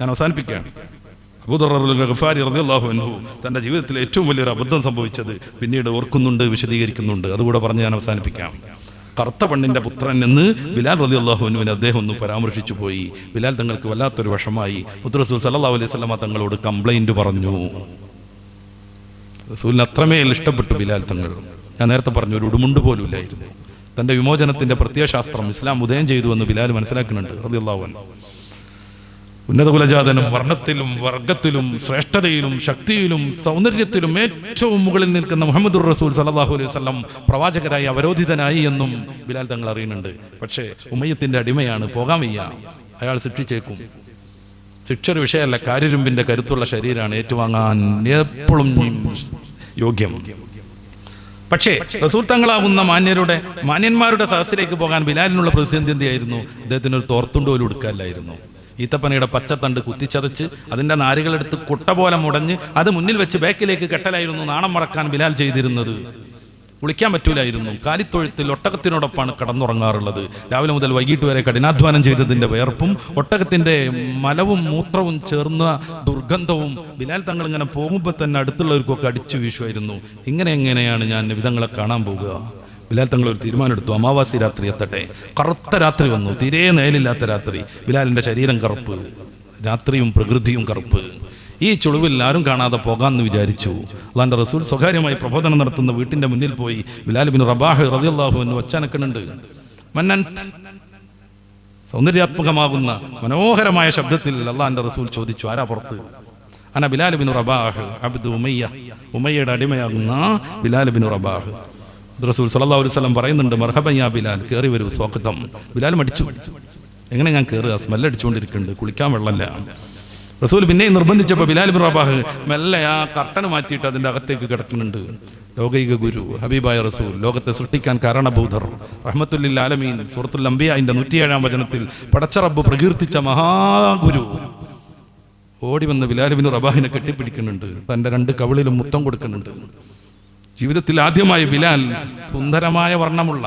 ഞാൻ അവസാനിപ്പിക്കുകയാണ് അൻഹു തന്റെ ജീവിതത്തിൽ ഏറ്റവും വലിയൊരു അബദ്ധം സംഭവിച്ചത് പിന്നീട് ഓർക്കുന്നുണ്ട് വിശദീകരിക്കുന്നുണ്ട്. അതുകൂടെ പറഞ്ഞ് ഞാൻ അവസാനിപ്പിക്കാം കറുത്ത പെണ്ണിന്റെ പുത്രൻ എന്ന് ബിലാൽ റതി അള്ളാഹുവിനുവിനെ അദ്ദേഹം ഒന്ന് പരാമർശിച്ചു പോയി. ബിലാൽ തങ്ങൾക്ക് വല്ലാത്തൊരു വിഷമായി മുത്തറസൂൽ സല്ലാ അലൈഹി സ്വലമ തങ്ങളോട് കംപ്ലൈന്റ് പറഞ്ഞു. റസൂലിന് അത്രമേൽ ഇഷ്ടപ്പെട്ടു ബിലാൽ തങ്ങൾ. ഞാൻ നേരത്തെ പറഞ്ഞു ഒരു ഉടുമുണ്ട് പോലും ഇല്ലായിരുന്നു. തന്റെ വിമോചനത്തിന്റെ പ്രത്യയശാസ്ത്രം ഇസ്ലാം ഉദയം ചെയ്തു എന്ന് ബിലാൽ മനസ്സിലാക്കുന്നുണ്ട് റതി അള്ളാഹുൻ ഉന്നത കുലജാതനും വർണത്തിലും വർഗത്തിലും ശ്രേഷ്ഠതയിലും ശക്തിയിലും സൗന്ദര്യത്തിലും ഏറ്റവും മുകളിൽ നിൽക്കുന്ന മുഹമ്മദുർ റസൂൽ സലാഹു അലൈഹി വസല്ലം പ്രവാചകരായി അവരോധിതനായി എന്നും ബിലാൽ തങ്ങൾ അറിയുന്നുണ്ട്. പക്ഷേ ഉമയത്തിന്റെ അടിമയാണ് പോകാൻ വയ്യ. അയാൾ ശിക്ഷിച്ചേക്കും ശിക്ഷ ഒരു വിഷയമല്ല കാര്യരുമ്പിന്റെ കരുത്തുള്ള ശരീരമാണ് ഏറ്റുവാങ്ങാൻ എപ്പോഴും യോഗ്യം. പക്ഷേ റസൂൽ തങ്ങളാവുന്ന മാന്യരുടെ മാന്യന്മാരുടെ സഹസിലേക്ക് പോകാൻ ബിലാലിനുള്ള പ്രതിസന്ധി എന്തിയായിരുന്നു അദ്ദേഹത്തിന് ഒരു തോർത്തുണ്ട് പോലും എടുക്കാനില്ലായിരുന്നു ഈത്തപ്പനയുടെ പച്ചത്തണ്ട് കുത്തിച്ചതച്ച് അതിന്റെ നാരുകളെടുത്ത് കുട്ട പോലെ മുടഞ്ഞ് അത് മുന്നിൽ വെച്ച് ബാക്കിലേക്ക് കെട്ടലായിരുന്നു നാണം മറക്കാൻ ബിലാൽ ചെയ്തിരുന്നത്. കുളിക്കാൻ പറ്റൂലായിരുന്നു. കാലിത്തൊഴുത്തിൽ ഒട്ടകത്തിനോടൊപ്പമാണ് കടന്നുറങ്ങാറുള്ളത്. രാവിലെ മുതൽ വൈകിട്ട് വരെ കഠിനാധ്വാനം ചെയ്തതിന്റെ വേർപ്പും ഒട്ടകത്തിന്റെ മലവും മൂത്രവും ചേർന്ന ദുർഗന്ധവും ബിലാൽ തങ്ങൾ ഇങ്ങനെ പോകുമ്പോൾ തന്നെ അടുത്തുള്ളവർക്കൊക്കെ അടിച്ചു വീശുമായിരുന്നു. ഇങ്ങനെ എങ്ങനെയാണ് ഞാൻ വിധങ്ങളെ കാണാൻ പോകുക? ബിലാൽ തങ്ങൾ ഒരു തീരുമാനമെടുത്തു. അമാവാസി രാത്രി എത്തട്ടെ. കറുത്ത രാത്രി വന്നു. തീരെ നേലില്ലാത്ത രാത്രി. ബിലാലിന്റെ ശരീരം കറുപ്പ്. രാത്രിയും പ്രകൃതിയും കറുപ്പ്. ഈ ചുളിവിൽ ആരും കാണാതെ പോകാമെന്ന് വിചാരിച്ചു. അള്ളാന്റെ റസൂൽ സ്വകാര്യമായി പ്രബോധനം നടത്തുന്ന വീട്ടിന്റെ മുന്നിൽ പോയി ബിലാൽ ബിൻ റബാഹ് റതിയല്ലാഹു എന്ന് വച്ചാനക്കണുണ്ട് മന്നൻ സൗന്ദര്യാത്മകമാകുന്ന മനോഹരമായ ശബ്ദത്തിൽ അള്ളാഹാന്റെ റസൂൽ ചോദിച്ചു ആരാ പുറത്ത്? അന ബിലാൽ ബിൻ റബാഹ് അബ്ദു ഉമയ്യ. ഉമയ്യയുടെ അടിമയാകുന്ന ബിലാൽ ബിൻ റബാഹ്. റസൂൽ അലൈഹി വസല്ലം പറയുന്നുണ്ട് മർഹബയ്യ ബിലാൽ കയറി വരൂ സ്വാഗതം. ബിലാൽ മടിച്ചു. എങ്ങനെ ഞാൻ കയറുക സ്മെല്ലടിച്ചുകൊണ്ടിരിക്കുന്നുണ്ട് കുളിക്കാൻ വെള്ളമില്ല. റസൂൽ പിന്നെയും നിർബന്ധിച്ചപ്പോൾ ബിലാൽ ബിൻ റബാഹ് മെല്ലെ ആ കർട്ടന് മാറ്റിയിട്ട് അതിന്റെ അകത്തേക്ക് കിടക്കുന്നുണ്ട്. ലോകൈക ഗുരു ഹബീബായ റസൂൽ ലോകത്തെ സൃഷ്ടിക്കാൻ കാരണഭൂതർ റഹ്മത്തുല്ലിൽ ആലമീൻ. സുഹൃത്തുൽ അംബിയാന്റെ നൂറ്റിയേഴാം വചനത്തിൽ പടച്ചറബ് പ്രകീർത്തിച്ച മഹാഗുരു. ഓടി വന്ന് ബിലാലുബിന് റബാഹിനെ കെട്ടിപ്പിടിക്കുന്നുണ്ട്. തന്റെ രണ്ട് കവിളിലും മുത്തം കൊടുക്കുന്നുണ്ട്. ജീവിതത്തിൽ ആദ്യമായി ബിലാൽ സുന്ദരമായ വർണമുള്ള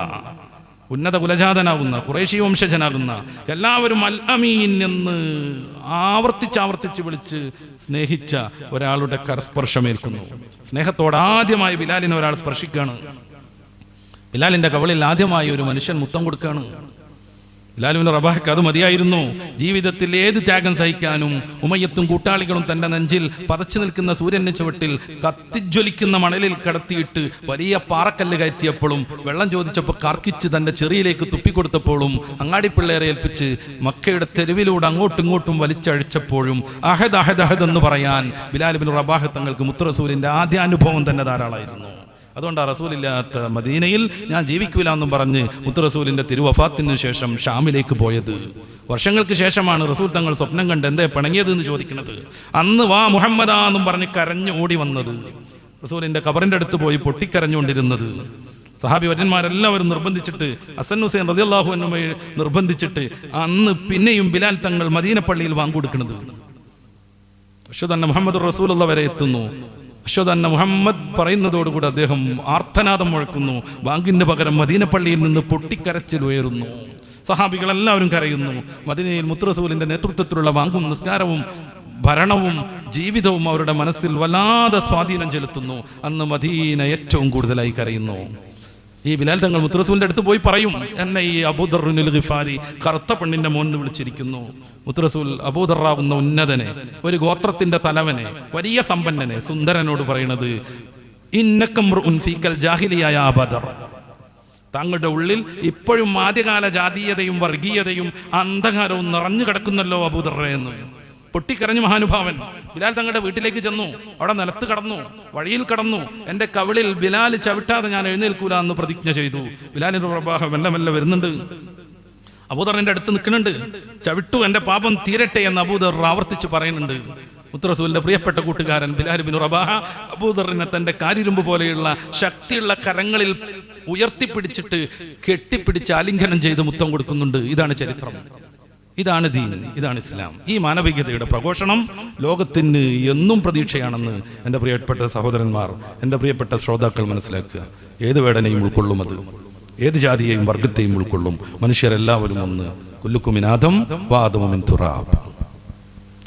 ഉന്നത കുലജാതനാകുന്ന കുറേശി വംശജനാകുന്ന എല്ലാവരും അൽ അമീൻ എന്ന് ആവർത്തിച്ചാവർത്തിച്ച് വിളിച്ച് സ്നേഹിച്ച ഒരാളുടെ കരസ്പർശമേൽക്കുന്നു. സ്നേഹത്തോടെ ആദ്യമായി ബിലാലിനെ ഒരാൾ സ്പർശിക്കുകയാണ്. ബിലാലിന്റെ കവളിൽ ആദ്യമായി ഒരു മനുഷ്യൻ മുത്തം കൊടുക്കുകയാണ്. ബിലാലുവിന് റബാഹക്ക് അത് മതിയായിരുന്നു. ജീവിതത്തിൽ ഏത് ത്യാഗം സഹിക്കാനും ഉമയത്തും കൂട്ടാളികളും തന്റെ നെഞ്ചിൽ പതച്ചു നിൽക്കുന്ന സൂര്യന്റെ ചുവട്ടിൽ കത്തിജ്വലിക്കുന്ന മണലിൽ കടത്തിയിട്ട് വലിയ പാറക്കല്ല് കയറ്റിയപ്പോഴും വെള്ളം ചോദിച്ചപ്പോൾ കർക്കിച്ച് തന്റെ ചെറിയിലേക്ക് തുപ്പിക്കൊടുത്തപ്പോഴും അങ്ങാടിപ്പിള്ളേരെ ഏൽപ്പിച്ച് മക്കയുടെ തെരുവിലൂടെ അങ്ങോട്ടും ഇങ്ങോട്ടും വലിച്ചഴിച്ചപ്പോഴും അഹദ് അഹദ് അഹദ് എന്ന് പറയാൻ ബിലാലുബിൻ റബാഹ് തങ്ങൾക്ക് മുത്തറസൂരിന്റെ ആദ്യ അനുഭവം തന്നെ ധാരാളമായിരുന്നു. അതുകൊണ്ടാണ് റസൂലില്ലാത്ത മദീനയിൽ ഞാൻ ജീവിക്കൂല എന്നും പറഞ്ഞ് മുത്തുറസൂലിന്റെ തിരുവഫാത്തിന് ശേഷം ഷാമിലേക്ക് പോയത്. വർഷങ്ങൾക്ക് ശേഷമാണ് റസൂൽ തങ്ങൾ സ്വപ്നം കണ്ട് എന്തേ പിണങ്ങിയത് എന്ന് ചോദിക്കുന്നത്. അന്ന് വാ മുഹമ്മദാ എന്നും പറഞ്ഞ് കരഞ്ഞു ഓടി വന്നത്. റസൂലിന്റെ കബറിന്റെ അടുത്ത് പോയി പൊട്ടിക്കരഞ്ഞുകൊണ്ടിരുന്നത്. സഹാബി വര്യന്മാരെല്ലാവരും നിർബന്ധിച്ചിട്ട് അസൻ ഹുസൈൻ റതിയല്ലാഹു എന്നുമായി നിർബന്ധിച്ചിട്ട് അന്ന് പിന്നെയും ബിലാൽ തങ്ങൾ മദീനപ്പള്ളിയിൽ വാങ്ങുകൊടുക്കുന്നത്. പക്ഷെ തന്നെ മുഹമ്മദ് റസൂലുള്ള വരെ എത്തുന്നു. അശ്വതന്ന മുഹമ്മദ് പറയുന്നതോടുകൂടി അദ്ദേഹം ആർത്തനാദം മുഴക്കുന്നു. ബാങ്കിന്റെ പകരം മദീനപ്പള്ളിയിൽ നിന്ന് പൊട്ടിക്കരച്ചിൽ ഉയരുന്നു. സഹാബികളെല്ലാവരും കരയുന്നു. മദീനയിൽ മുത്തുറസൂലിന്റെ നേതൃത്വത്തിലുള്ള ബാങ്കും നിസ്കാരവും ഭരണവും ജീവിതവും അവരുടെ മനസ്സിൽ വല്ലാതെ സ്വാധീനം ചെലുത്തുന്നു. അന്ന് മദീന ഏറ്റവും കൂടുതലായി കരയുന്നു. ഈ ബിലാൽ തങ്ങൾ മുത്തറസൂലിന്റെ അടുത്ത് പോയി പറയും എന്നെ ഈ അബൂദർനുൽ ഗിഫാരി കറുത്ത പെണ്ണിന്റെ മോൻ എന്ന് വിളിച്ചിരിക്കുന്നു. മുത്തറസൂൽ അബൂദറാവുന്ന ഉന്നതനെ ഒരു ഗോത്രത്തിന്റെ തലവനെ വലിയ സമ്പന്നനെ സുന്ദരനോട് പറയണത് ജാഹിലിയായ അബദർ. താങ്കളുടെ ഉള്ളിൽ ഇപ്പോഴും ആദ്യകാല ജാതീയതയും വർഗീയതയും അന്ധകാരവും നിറഞ്ഞു കിടക്കുന്നല്ലോ അബൂദറ എന്ന്. പൊട്ടിക്കരഞ്ഞു മഹാനുഭാവൻ. ബിലാൽ തങ്ങളുടെ വീട്ടിലേക്ക് ചെന്നു. അവിടെ നിലത്ത് കടന്നു. വഴിയിൽ കടന്നു. എന്റെ കവിളിൽ ബിലാൽ ചവിട്ടാതെ ഞാൻ എഴുന്നേൽക്കൂല എന്ന് പ്രതിജ്ഞ ചെയ്തു. ബിലാലിന്റെ പ്രഭാഹം മെല്ലെ മെല്ലെ വരുന്നുണ്ട്. അബൂദർ അടുത്ത് നിൽക്കുന്നുണ്ട്. ചവിട്ടു എന്റെ പാപം തീരട്ടെ എന്ന് അബൂദർ ആവർത്തിച്ച് പറയുന്നുണ്ട്. മുത്തറസൂലിന്റെ പ്രിയപ്പെട്ട കൂട്ടുകാരൻ ബിലാൽ ബിൻ റബാഹ അബൂദറിനെ തന്റെ കാരിരുമ്പ് പോലെയുള്ള ശക്തിയുള്ള കരങ്ങളിൽ ഉയർത്തിപ്പിടിച്ചിട്ട് കെട്ടിപ്പിടിച്ച് ആലിംഗനം ചെയ്ത് മുത്തം കൊടുക്കുന്നുണ്ട്. ഇതാണ് ചരിത്രം. ഇതാണ് ദീൻ ഇതാണ് ഇസ്ലാം. ഈ മാനവികതയുടെ പ്രഘോഷണം ലോകത്തിന് എന്നും പ്രതീക്ഷയാണെന്ന് എന്റെ പ്രിയപ്പെട്ട സഹോദരന്മാർ എന്റെ പ്രിയപ്പെട്ട ശ്രോതാക്കൾ മനസ്സിലാക്കുക. ഏത് വേടനയും ഉൾക്കൊള്ളും അത്. ഏത് ജാതിയെയും വർഗത്തെയും ഉൾക്കൊള്ളും. മനുഷ്യരെല്ലാവരും ഒന്ന്. കുല്ലുക്കുമിനാഥം വാദമുമിൻ തുറാബ്.